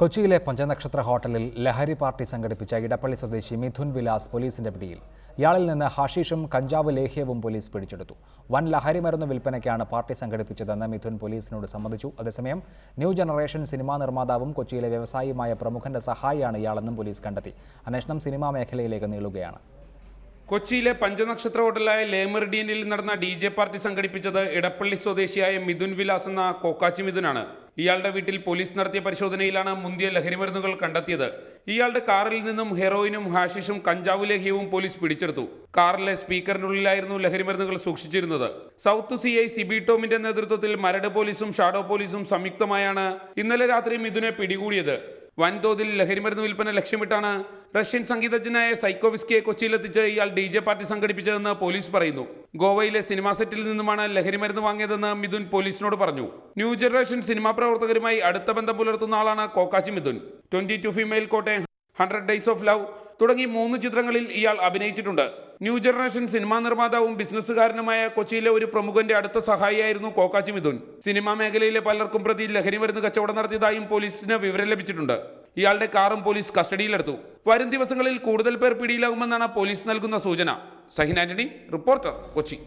കൊച്ചിയിലെ പഞ്ചനക്ഷത്ര ഹോട്ടലിൽ ലഹരി പാർട്ടി സംഘടിപ്പിച്ച ഇടപ്പള്ളി സ്വദേശി മിഥുൻ വിലാസ് പോലീസിന്റെ പിടിയിൽ. ഇയാളിൽ നിന്ന് ഹഷീഷും കഞ്ചാവ് ലേഹ്യവും പോലീസ് പിടിച്ചെടുത്തു. വൻ ലഹരി മരുന്ന് വിൽപ്പനയ്ക്കാണ് പാർട്ടി സംഘടിപ്പിച്ചതെന്ന് മിഥുൻ പോലീസിനോട് സമ്മതിച്ചു. അതേസമയം ന്യൂ ജനറേഷൻ സിനിമാ നിർമ്മാതാവും കൊച്ചിയിലെ വ്യവസായിയുമായ പ്രമുഖന്റെ സഹായിയാണ് ഇയാളെന്നും പോലീസ് കണ്ടെത്തി. അന്വേഷണം സിനിമാ മേഖലയിലേക്ക് നീളുകയാണ്. കൊച്ചിയിലെ പഞ്ചനക്ഷത്ര ഹോട്ടലായ ലേമറിഡിയനിൽ നടന്ന ഡി ജെ പാർട്ടി സംഘടിപ്പിച്ചത് ഇടപ്പള്ളി സ്വദേശിയായ മിഥുൻ വിലാസ് എന്ന കോക്കാച്ചി മിഥുനാണ്. ഇയാളുടെ വീട്ടിൽ പോലീസ് നടത്തിയ പരിശോധനയിലാണ് മുന്തിയ ലഹരിമരുന്നുകൾ കണ്ടെത്തിയത്. ഇയാളുടെ കാറിൽ നിന്നും ഹെറോയിനും ഹാഷിഷും കഞ്ചാവ് ലേഹ്യവും പോലീസ് പിടിച്ചെടുത്തു. കാറിലെ സ്പീക്കറിനുള്ളിലായിരുന്നു ലഹരിമരുന്നുകൾ സൂക്ഷിച്ചിരുന്നത്. സൗത്ത് സി ഐ സിബി ടോമിന്റെ നേതൃത്വത്തിൽ മരട് പോലീസും ഷാഡോ പോലീസും സംയുക്തമായാണ് ഇന്നലെ രാത്രി മിഥുനെ പിടികൂടിയത്. വൻതോതിൽ ലഹരിമരുന്ന് വിൽപ്പന ലക്ഷ്യമിട്ടാണ് റഷ്യൻ സംഗീതജ്ഞനായ സൈക്കോവിസ്കിയെ കൊച്ചിയിലെത്തിച്ച് ഇയാൾ ഡി ജെ പാർട്ടി സംഘടിപ്പിച്ചതെന്ന് പോലീസ് പറയുന്നു. ഗോവയിലെ സിനിമാ സെറ്റിൽ നിന്നുമാണ് ലഹരിമരുന്ന് വാങ്ങിയതെന്ന് മിഥുൻ പോലീസിനോട് പറഞ്ഞു. ന്യൂ ജനറേഷൻ സിനിമാ പ്രവർത്തകരുമായി അടുത്ത ബന്ധം പുലർത്തുന്ന ആളാണ് Kokkachi Mithun. Twenty two female Kottayam hundred days of love തുടങ്ങി മൂന്ന് ചിത്രങ്ങളിൽ ഇയാൾ അഭിനയിച്ചിട്ടുണ്ട്. ന്യൂ ജനറേഷൻ സിനിമാ നിർമ്മാതാവും ബിസിനസ്സുകാരനുമായ കൊച്ചിയിലെ ഒരു പ്രമുഖന്റെ അടുത്ത സഹായിയായിരുന്നു കോക്കാച്ചി മിഥുൻ. സിനിമാ മേഖലയിലെ പലർക്കും പ്രതി ലഹരി മരുന്ന് കച്ചവടം നടത്തിയതായും പോലീസിന് വിവരം ലഭിച്ചിട്ടുണ്ട്. ഇയാളുടെ കാറും പോലീസ് കസ്റ്റഡിയിലെടുത്തു. വരും ദിവസങ്ങളിൽ കൂടുതൽ പേർ പിടിയിലാകുമെന്നാണ് പോലീസ് നൽകുന്ന സൂചന. സഹിൻ ആന്റണി റിപ്പോർട്ടർ കൊച്ചി.